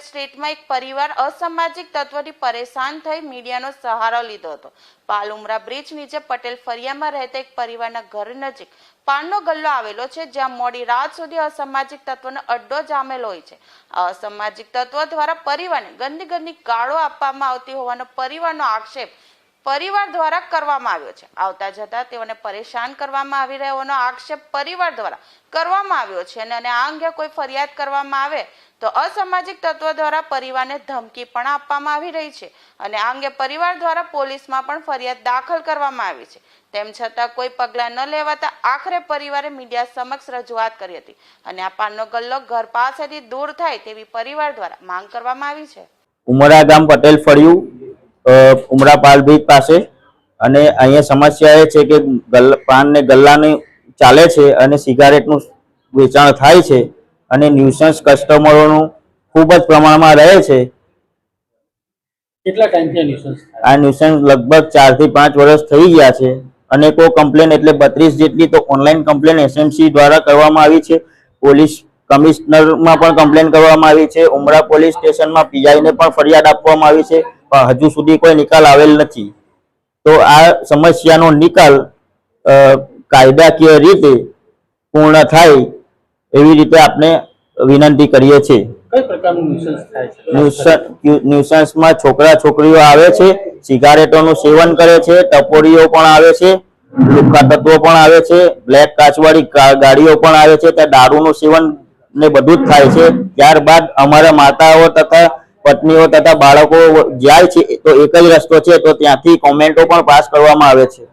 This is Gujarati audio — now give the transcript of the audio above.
સ્ટેટમાં એક પરિવાર અસામાજિક તત્વોથી પરેશાન થઈ મીડિયાનો સહારો લીધો હતો. પાલુમરા બ્રિજ નીચે પટેલ ફરિયામાં રહેતા એક પરિવારના ઘર નજીક પાનનો ગલ્લો આવેલો છે, જ્યાં મોડી રાત સુધી અસામાજિક તત્વોનો અડ્ડો જામેલો હોય છે. અસામાજિક તત્વો દ્વારા પરિવારને ગંદી ગંદી ગાળો આપવામાં આવતી હોવાનો પરિવારનો આક્ષેપ પરિવાર દ્વારા કરવામાં આવ્યો છે. આવતા જતા તેઓને પરેશાન કરવામાં આવી રહ્યોનો આક્ષેપ પરિવાર દ્વારા કરવામાં આવ્યો છે અને આ અંગે કોઈ ફરિયાદ કરવામાં આવે તો અસામાજિક તત્વો દ્વારા પરિવારને ધમકી પણ આપવામાં આવી રહી છે અને આ અંગે પરિવાર દ્વારા પોલીસમાં પણ ફરિયાદ દાખલ કરવામાં આવી છે. તેમ છતાં કોઈ પગલાં ન લેવાતા આખરે પરિવારે મીડિયા સમક્ષ રજૂઆત કરી હતી અને આ પાનનો ગલ્લો ઘર પાસેથી દૂર થાય તેવી પરિવાર દ્વારા માંગ કરવામાં આવી છે. ઉમરા ગામ પટેલ ફળિયું. ઉમરા પાલ બ્રિજ પાસે. અને અહીંયા સમસ્યા એ છે કે પાન ને ગલ્લાની ચાલે છે અને સિગારેટનું વેચાણ થાય છે અને ન્યુસન્સ કસ્ટમરોનું ખૂબ જ પ્રમાણમાં રહે છે. કેટલા ટાઈમથી આ ન્યુસન્સ આ ન્યુસન્સ લગભગ ચારથી પાંચ વર્ષ થઈ ગયા છે અને અનેકો કમ્પ્લેન એટલે બત્રીસ જેટલી તો ઓનલાઈન કમ્પ્લેન એસએમસી દ્વારા કરવામાં આવી છે. પોલીસ કમિશનરમાં પણ કમ્પ્લેન કરવામાં આવી છે. ઉમરા પોલીસ સ્ટેશનમાં પીઆઈને પણ ફરિયાદ આપવામાં આવી છે. પણ હજુ સુધી કોઈ નિકાલ આવેલ નથી. તો આ સમસ્યાનો નિકાલ કાયદાકીય રીતે પૂર્ણ થાય એવી રીતે આપણે વિનંતી કરીએ છીએ. ન્યુસન્સમાં છોકરા છોકરીઓ આવે છે સિગારેટોનું સેવન કરે છે ટપોરીઓ પણ આવે છે લુક્કા તત્વો પણ આવે છે બ્લેક કાચવાળી ગાડીઓ પણ આવે છે ત્યાં દારૂનું સેવન ને બધું જ થાય છે. ત્યારબાદ અમારા માતાઓ તથા પત્નીઓ તથા બાળકો જાય છે, તો એક જ રસ્તો છે, તો ત્યાંથી કોમેન્ટો પણ પાસ કરવામાં આવે છે.